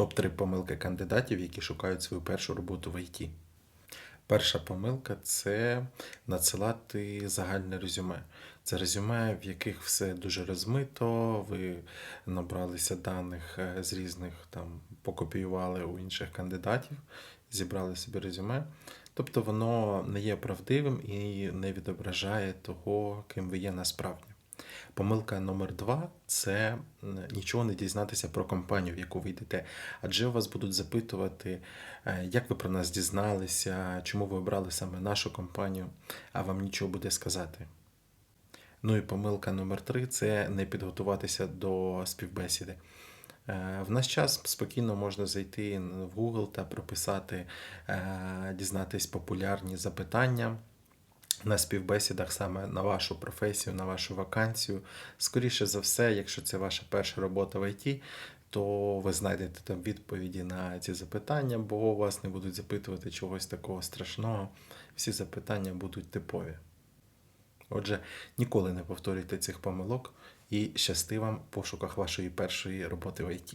Топ-3 помилки кандидатів, які шукають свою першу роботу в ІТ. Перша помилка це надсилати загальне резюме. Це резюме, в яких все дуже розмито, ви набралися даних е, з різних там, покопіювали у інших кандидатів, зібрали собі резюме. Тобто воно не є правдивим і не відображає того, ким ви є насправді. Помилка номер два це нічого не дізнатися про компанію, в яку ви йдете. Адже вас будуть запитувати, е, як ви про нас дізналися, чому ви обрали саме нашу компанію, а вам нічого буде сказати. Ну і помилка номер три це не підготуватися до співбесіди. Е, В наш час спокійно можна зайти в Google та прописати, е, дізнатись популярні запитання на співбесідах саме на вашу професію, на вашу вакансію. Скоріше за все, якщо це ваша перша робота в ІТ, то ви знайдете там відповіді на ці запитання, бо вас не будуть запитувати чогось такого страшного. Всі запитання будуть типові. Отже, ніколи не повторюйте цих помилок і щасти вам в пошуках вашої першої роботи в ІТ.